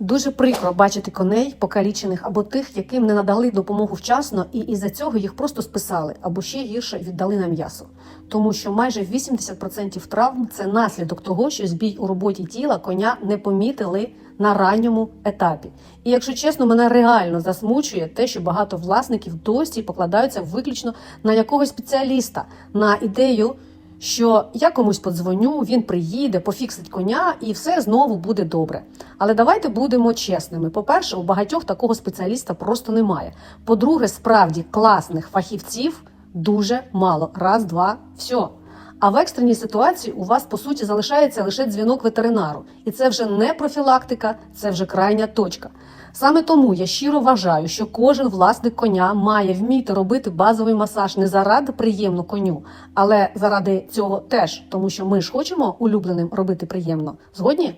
Дуже прикро бачити коней покалічених або тих, яким не надали допомогу вчасно, і із-за цього їх просто списали або ще гірше віддали на м'ясо. Тому що майже 80% травм це наслідок того, що збій у роботі тіла коня не помітили на ранньому етапі. І якщо чесно, мене реально засмучує те, що багато власників досі покладаються виключно на якогось спеціаліста, на ідею що я комусь подзвоню, він приїде, пофіксить коня, і все знову буде добре. Але давайте будемо чесними. По-перше, у багатьох такого спеціаліста просто немає. По-друге, справді класних фахівців дуже мало. Раз, два, все. А в екстреній ситуації у вас по суті залишається лише дзвінок ветеринару, і це вже не профілактика, це вже крайня точка. Саме тому я щиро вважаю, що кожен власник коня має вміти робити базовий масаж не заради приємно коню, але заради цього теж, тому що ми ж хочемо улюбленим робити приємно. Згодні?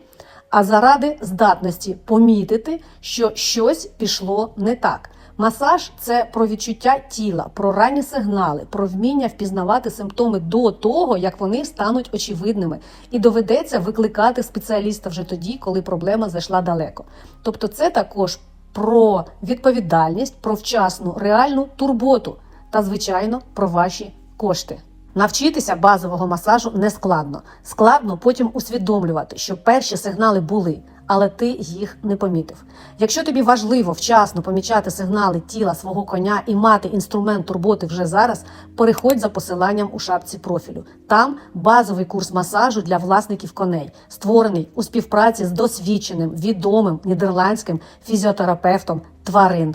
А заради здатності помітити, що щось пішло не так. Масаж це про відчуття тіла, про ранні сигнали, про вміння впізнавати симптоми до того, як вони стануть очевидними, і доведеться викликати спеціаліста вже тоді, коли проблема зайшла далеко. Тобто, це також про відповідальність, про вчасну реальну турботу та, звичайно, про ваші кошти. Навчитися базового масажу не складно. Складно потім усвідомлювати, що перші сигнали були, але ти їх не помітив. Якщо тобі важливо вчасно помічати сигнали тіла свого коня і мати інструмент турботи вже зараз, переходь за посиланням у шапці профілю. Там базовий курс масажу для власників коней, створений у співпраці з досвідченим відомим нідерландським фізіотерапевтом тварин.